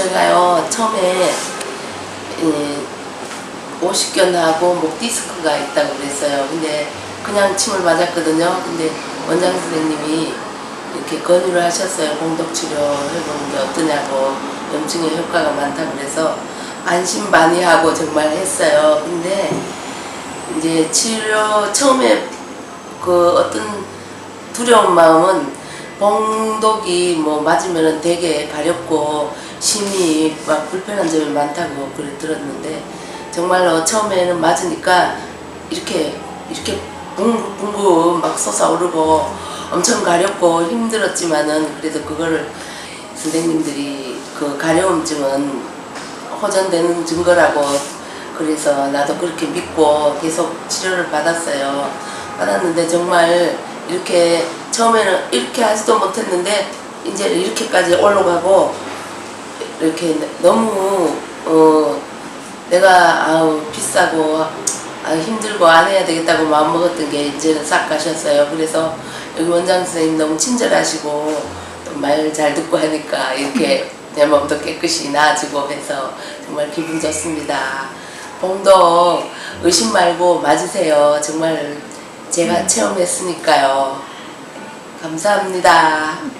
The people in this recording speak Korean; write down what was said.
제가요 처음에 예, 오십견하고 목 디스크가 있다고 그랬어요. 근데 그냥 침을 맞았거든요. 근데 원장 선생님이 이렇게 권유를 하셨어요. 공독 치료 해보는 게 어떠냐고 염증에 효과가 많다고 그래서 안심 많이 하고 정말 했어요. 근데 이제 치료 처음에 그 어떤 두려운 마음은 봉독이 뭐 맞으면 되게 가렵고 심이 막 불편한 점이 많다고 그래 들었는데 정말로 처음에는 맞으니까 이렇게 이렇게 붕붕붕 막 솟아오르고 엄청 가렵고 힘들었지만은 그래도 그거를 선생님들이 그 가려움증은 호전되는 증거라고 그래서 나도 그렇게 믿고 계속 치료를 받았어요. 받았는데 정말 이렇게 처음에는 이렇게 하지도 못했는데 이제 이렇게까지 올라가고 이렇게 너무 어 내가 아우 비싸고 아 힘들고 안 해야 되겠다고 마음 먹었던 게 이제는 싹 가셨어요. 그래서 여기 원장 선생님 너무 친절하시고 말 잘 듣고 하니까 이렇게 내 몸도 깨끗이 나아지고 해서 정말 기분 좋습니다. 봉도 의심 말고 맞으세요. 정말 제가 체험했으니까요. 감사합니다.